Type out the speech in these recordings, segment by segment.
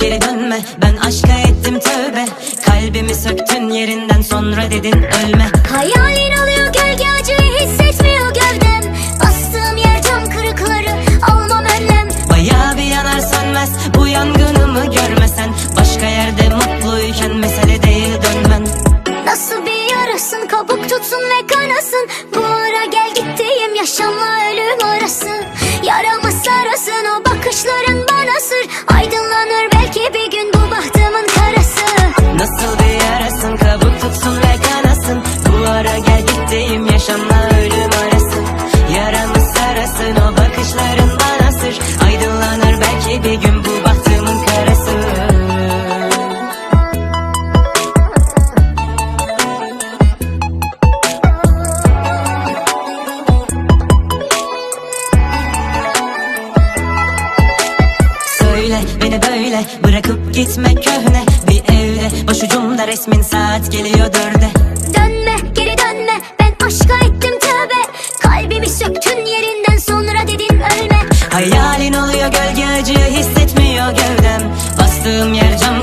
geri dönme. Ben aşka ettim tövbe. Kalbimi söktün yerinden sonra dedin ölme. Hayalin alıyor gölge acıyı hissetmiyor gövdem. Bastığım yer cam kırıkları almam önlem. Bayağı bir yanar sönmez bu yangınımı görmesen. Başka yerde mutluyken mesele değil dönmen. Nasıl bir yarasın kabuk tutsun ve kanasın. Bu ara gel gittiğim yaşamla ölüm arası. Yaramı sarasın o bakışların bana sır. Ölüm arası. Yaramı sarasın o bakışların bana sır. Aydınlanır belki bir gün bu bahtımın karası. Söyle beni böyle bırakıp gitme köhne. Bir evde başucumda resmin saat geliyor dörde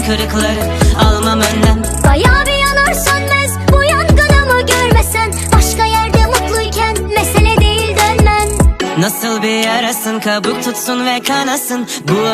kırıkları almam önlem Bayağı bir yanar sönmez bu yangınımı görmesen? Başka yerde mutluyken mesele değil dönmen. Nasıl bir yarasın kabuk tutsun ve kanasın. Bu